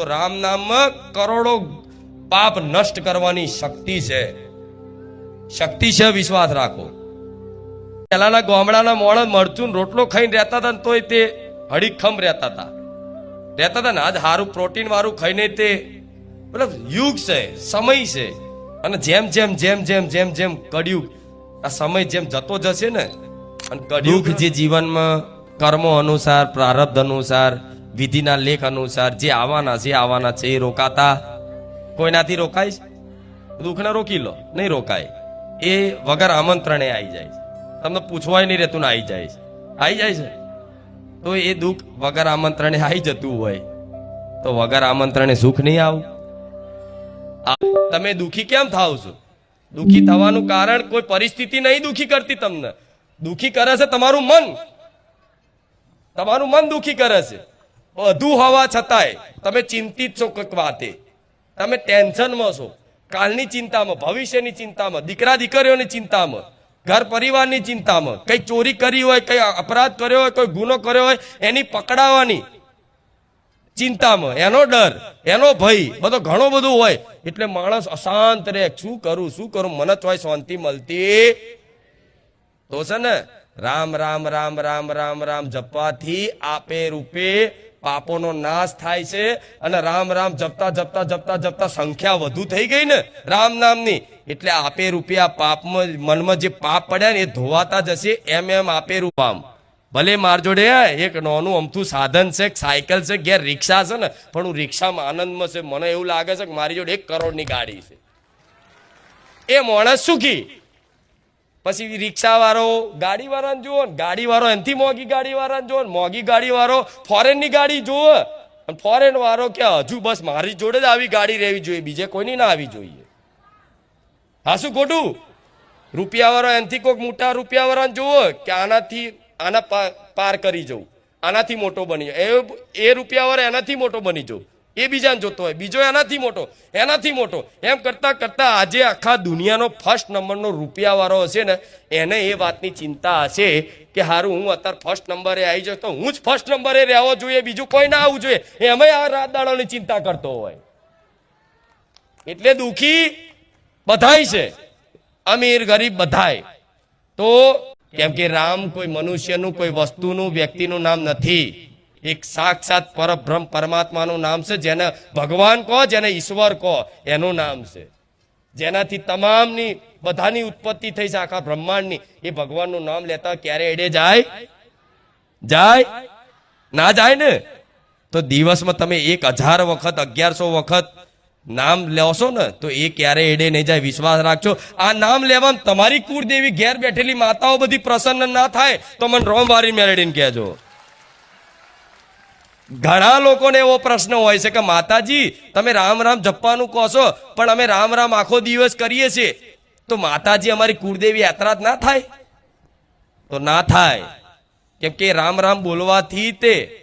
તો રામ નામમાં કરોડો પાપ નષ્ટ કરવાની શક્તિ છે. શક્તિ છે, વિશ્વાસ રાખો. પહેલાના ગામડાના મોણ મરચું રોટલો ખાઈને રહેતા હતા તોય તે હડીખમ રહેતા હતા. રહેતા હતા ને આજ સારું પ્રોટીન વાળું ખાઈને તે મતલબ યુગ છે, સમય છે. અને જેમ જેમ જેમ જેમ જેમ જેમ કડિયુગ આ સમય જેમ જતો જશે ને, અને કડિયુગ જે જીવનમાં કર્મો અનુસાર, પ્રારબ્ધ અનુસાર વિધિના લેખ અનુસાર જે આવવાના છે આવવાના છે એ રોકાતા. કોઈનાથી રોકાય છે? દુઃખને રોકી લો, નહીં રોકાય. એ વગર આમંત્રણે આવી જાય છે. તમને પૂછવાય નહીં રહેતું ને આવી જાય છે. આવી જાય છે. તો એ દુઃખ વગર આમંત્રણે આવી જતું હોય. તો વગર આમંત્રણે સુખ નહીં આવું. તમે દુઃખી કેમ થાવ છો? દુઃખી થવાનું કારણ કોઈ પરિસ્થિતિ નહીં દુઃખી કરતી તમને. દુઃખી કરે છે તમારું મન. તમારું મન દુઃખી કરે છે. બધું હોવા છતાંય તમે ચિંતિત છો કંઈક વાતે. તમે ટેન્શનમાં છો. કાલની ચિંતામાં, ભવિષ્યની ચિંતામાં, દીકરા દીકરીઓની ચિંતામાં, ઘર પરિવારની ચિંતામાં, કઈ ચોરી કરી હોય, કઈ અપરાધ કર્યો હોય, કોઈ ગુનો કર્યો હોય, એની પકડાવાની ચિંતામાં, એનો ડર, એનો ભય, બધો ઘણો બધું હોય. એટલે માણસ અશાંત રહે. શું કરું શું કરું? મને ચોય શાંતિ મળતી તો છે ને, રામ રામ રામ રામ રામ રામ, જપવાથી આપે રૂપે પાપોનો નાશ થાય છે અને રામ રામ જપતા જપતા જપતા જપતા સંખ્યા વધુ થઈ ગઈ ને રામ નામની. એટલે આપે રૂપિયા પાપમાં, મનમાં જે પાપ પડ્યા ને એ ધોવાતા જશે, એમ એમ આપે રૂપામ. ભલે માર જોડે એક નાનું અમથું સાધન છે સાયકલ છે, ઘેર રિક્ષા છે ને, પણ હું રિક્ષામાં આનંદમાં છે, મને એવું લાગે છે કે મારી જોડે એક કરોડની ગાડી છે. એ માણસ સુખી. પછી રિક્ષાવાળો ગાડીવાળાને જુઓ ને, ગાડીવાળો એનથી મોંઘી ગાડીવાળાને જુઓ ને, મોંઘી ગાડીવાળો ફોરેનની ગાડી જુઓ. અને ફોરેન વાળો કે હજુ બસ મારી જોડે જ આવી ગાડી રહેવી જોઈએ, બીજે કોઈની ના આવી જોઈએ. હા શું ખોટું? રૂપિયાવાળો એનથી કોઈક મોટા રૂપિયાવાળાને જુઓ કે આનાથી, આના પાર કરી જવું. આનાથી મોટો બની જાય. એ એ રૂપિયાવાળો એનાથી મોટો બની જવું. એ બીજાને જોતો હોય. બીજો એનાથી મોટો એનાથી મોટો. એમ કરતાં કરતાં આજે આખા દુનિયાનો ફર્સ્ટ નંબરનો રૂપિયાવાળો હશે ને, એને એ વાતની ચિંતા હશે કે હારું, હું અત્યારે ફર્સ્ટ નંબરે આવી જાઉં તો હું જ ફર્સ્ટ નંબરે રહેવો જોઈએ, બીજું કોઈ ના આવવું જોઈએ. એમાંય આ રાત દાડાની ચિંતા કરતો હોય. એટલે દુઃખી બધાય છે. અમીર, ગરીબ બધાય. તો કેમ કે રામ કોઈ મનુષ્યનું, કોઈ વસ્તુનું, વ્યક્તિનું નામ નથી. એક સાક્ષાત પરબ્રહ્મ પરમાત્માનું નામ છે, જેને ભગવાન કહો, જેને ઈશ્વર કહો, એનું નામ છે. જેનાથી તમામની, બધાની ઉત્પત્તિ થઈ છે, આખા બ્રહ્માંડની. એ ભગવાનનું નામ લેતા ક્યારે એડે જાય? જાય? ના જાય ને? તો દિવસમાં તમે એક હજાર વખત, અગિયારસો વખત નામ લેશો ને, તો એ ક્યારે એડે નહીં જાય? વિશ્વાસ રાખજો. આ નામ લેવામાં તમારી કુળદેવી ઘેર બેઠેલી માતાઓ બધી પ્રસન્ન ના થાય, તો મને રોમ વારી મેળવીને કહેજો. ઘણા લોકોને એવો પ્રશ્ન હોય છે કે, માતાજી, તમે રામ રામ જપવાનું કહો છો, પણ અમે રામ રામ આખો દિવસ કરીએ છીએ. તો માતાજી અમારી કુળદેવી યાત્રા ના થાય? તો ના થાય. કેમ કે રામ રામ બોલવાથી તે